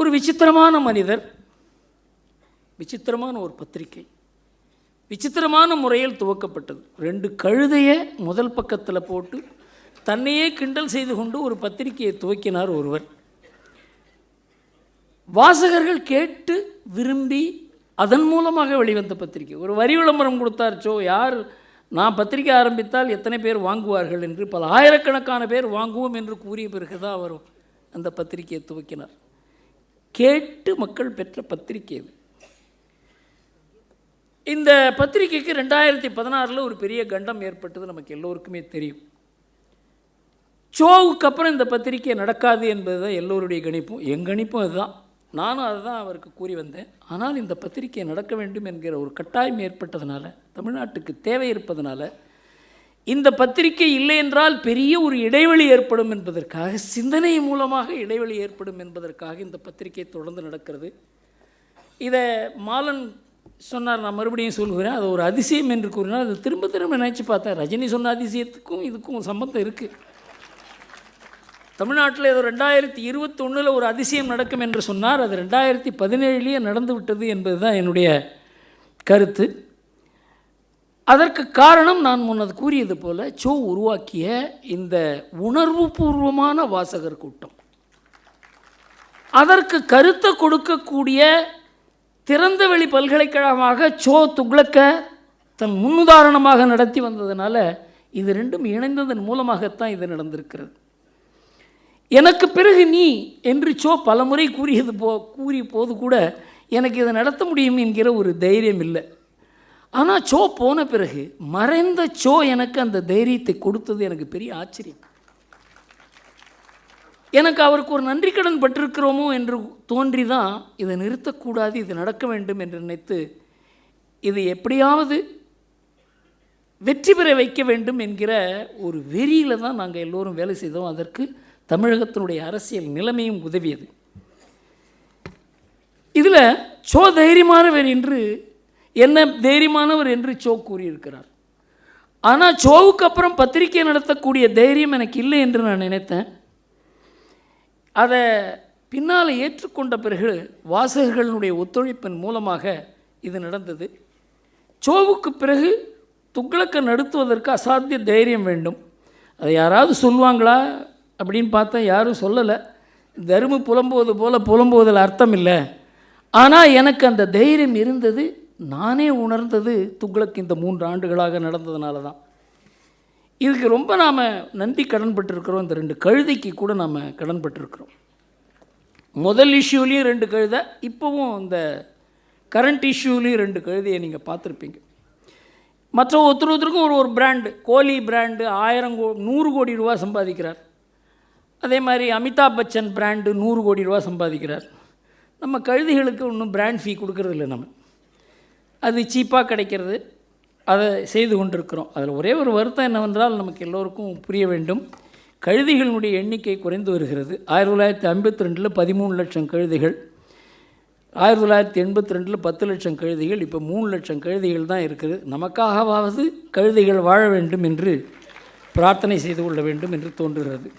ஒரு விசித்திரமான மனிதர் விசித்திரமான ஒரு பத்திரிகை விசித்திரமான முறையில் துவக்கப்பட்டது. ரெண்டு கழுதையை முதல் பக்கத்தில் போட்டு தன்னையே கிண்டல் செய்து கொண்டு ஒரு பத்திரிகையை துவக்கினார் ஒருவர். வாசகர்கள் கேட்டு விரும்பி அதன் மூலமாக வெளிவந்த பத்திரிகை. ஒரு வரி விளம்பரம் கொடுத்தாச்சோ யார் நான் பத்திரிகை ஆரம்பித்தால் எத்தனை பேர் வாங்குவார்கள் என்று பல ஆயிரக்கணக்கான பேர் வாங்குவோம் என்று கூறிய பிறகு தான் அவர் அந்த பத்திரிகையை துவக்கினார். கேட்டு மக்கள் பெற்ற பத்திரிகை இது. இந்த பத்திரிகைக்கு ரெண்டாயிரத்தி பதினாறில் ஒரு பெரிய கண்டம் ஏற்பட்டது நமக்கு எல்லோருக்குமே தெரியும். ஷோவுக்கு அப்புறம் இந்த பத்திரிகை நடக்காது என்பது தான் எல்லோருடைய கணிப்பும். என் கணிப்பும் அதுதான். நானும் அதுதான் அவருக்கு கூறி வந்தேன். ஆனால் இந்த பத்திரிகை நடக்க வேண்டும் என்கிற ஒரு கட்டாயம் ஏற்பட்டதுனால தமிழ்நாட்டுக்கு தேவை இருப்பதனால இந்த பத்திரிகை இல்லை என்றால் பெரிய ஒரு இடைவெளி ஏற்படும் என்பதற்காக சிந்தனை மூலமாக இடைவெளி ஏற்படும் என்பதற்காக இந்த பத்திரிகை தொடர்ந்து நடக்கிறது. இதை மாலன் சொன்னார் நான் மறுபடியும் சொல்கிறேன். அது ஒரு அதிசயம் என்று கூறினால் அது திரும்ப திரும்ப நினச்சி பார்த்தேன். ரஜினி சொன்ன அதிசயத்துக்கும் இதுக்கும் சம்பந்தம் இருக்குது தமிழ்நாட்டில் ஏதோ ரெண்டாயிரத்தி இருபத்தொன்னில் ஒரு அதிசயம் நடக்கும் என்று சொன்னார். அது ரெண்டாயிரத்தி பதினேழுலேயே நடந்து விட்டது என்பது தான் என்னுடைய கருத்து. அதற்கு காரணம் நான் முன்னது கூறியது போல சோ உருவாக்கிய இந்த உணர்வுபூர்வமான வாசகர் கூட்டம். அதற்கு கருத்தை கொடுக்கக்கூடிய திறந்தவெளி பல்கலைக்கழகமாக சோ துக்ளக்க தன் முன்னுதாரணமாக நடத்தி வந்ததுனால இது ரெண்டும் இணைந்ததன் மூலமாகத்தான் இது நடந்திருக்கிறது. எனக்கு பிறகு நீ என்று சோ பலமுறை கூறியது போ கூறிய போது கூட எனக்கு இதை நடத்த முடியும் என்கிற ஒரு தைரியம் இல்லை. ஆனால் சோ போன பிறகு மறைந்த சோ எனக்கு அந்த தைரியத்தை கொடுத்தது எனக்கு பெரிய ஆச்சரியம். எனக்கு அவருக்கு ஒரு நன்றி கடன் பட்டிருக்கிறோமோ என்று தோன்றி தான் இதை நிறுத்தக்கூடாது இது நடக்க வேண்டும் என்று நினைத்து இது எப்படியாவது வெற்றி பெற வைக்க வேண்டும் என்கிற ஒரு வெறியில் தான் நாங்கள் எல்லோரும் வேலை செய்தோம். அதற்கு தமிழகத்தினுடைய அரசியல் நிலைமையும் உதவியது. இதில் சோ தைரியமானவர் என்று என்ன தைரியமானவர் என்று சோ கூறியிருக்கிறார். ஆனால் சோவுக்கு அப்புறம் பத்திரிகை நடத்தக்கூடிய தைரியம் எனக்கு இல்லை என்று நான் நினைத்தேன். அதை பின்னால் ஏற்றுக்கொண்ட பிறகு வாசகர்களுடைய ஒத்துழைப்பின் மூலமாக இது நடந்தது. சோவுக்கு பிறகு துக்ளக்கை நடத்துவதற்கு அசாத்திய தைரியம் வேண்டும். அதை யாராவது சொல்லுவாங்களா அப்படின்னு பார்த்தா யாரும் சொல்லலை. தரும புலம்புவது போல் புலம்புவதில் அர்த்தம் இல்லை. ஆனால் எனக்கு அந்த தைரியம் இருந்தது. நானே உணர்ந்தது துக்ளக் இந்த மூன்று ஆண்டுகளாக நடந்ததுனால தான். இதுக்கு ரொம்ப நாம் நன்றி கடன்பட்டிருக்கிறோம் இந்த ரெண்டு கழுதைக்கு கூட நாம் கடன்பட்டிருக்கிறோம் முதல் இஷ்யூலேயும் ரெண்டு கழுதை இப்போவும் இந்த கரண்ட் இஷ்யூலேயும் ரெண்டு கழுதையை நீங்கள் பார்த்துருப்பீங்க. மற்ற ஒருத்தர் ஒருத்தருக்கும் ஒரு ஒரு பிராண்டு கோலி பிராண்டு ஆயிரம் கோ நூறு கோடி ரூபா சம்பாதிக்கிறார். அதே மாதிரி அமிதாப் பச்சன் பிராண்டு நூறு கோடி ரூபா சம்பாதிக்கிறார். நம்ம கழுதைகளுக்கு ஒன்றும் பிராண்ட் ஃபீ கொடுக்கறதில்ல நம்ம. அது சீப்பாக கிடைக்கிறது. அதை செய்து கொண்டிருக்கிறோம். அதில் ஒரே ஒரு வருத்தம் என்னவென்றால் நமக்கு எல்லோருக்கும் புரிய வேண்டும். கழுதிகளினுடைய எண்ணிக்கை குறைந்து வருகிறது. ஆயிரத்தி தொள்ளாயிரத்தி ஐம்பத்தி ரெண்டில் பதிமூணு லட்சம் கழுதைகள். ஆயிரத்தி தொள்ளாயிரத்தி எண்பத்தி ரெண்டில் பத்து லட்சம் கழுதைகள். இப்போ மூணு லட்சம் கழுதைகள் தான் இருக்குது. நமக்காகவாவது கழுதைகள் வாழ வேண்டும் என்று பிரார்த்தனை செய்து கொள்ள வேண்டும் என்று தோன்றுகிறது.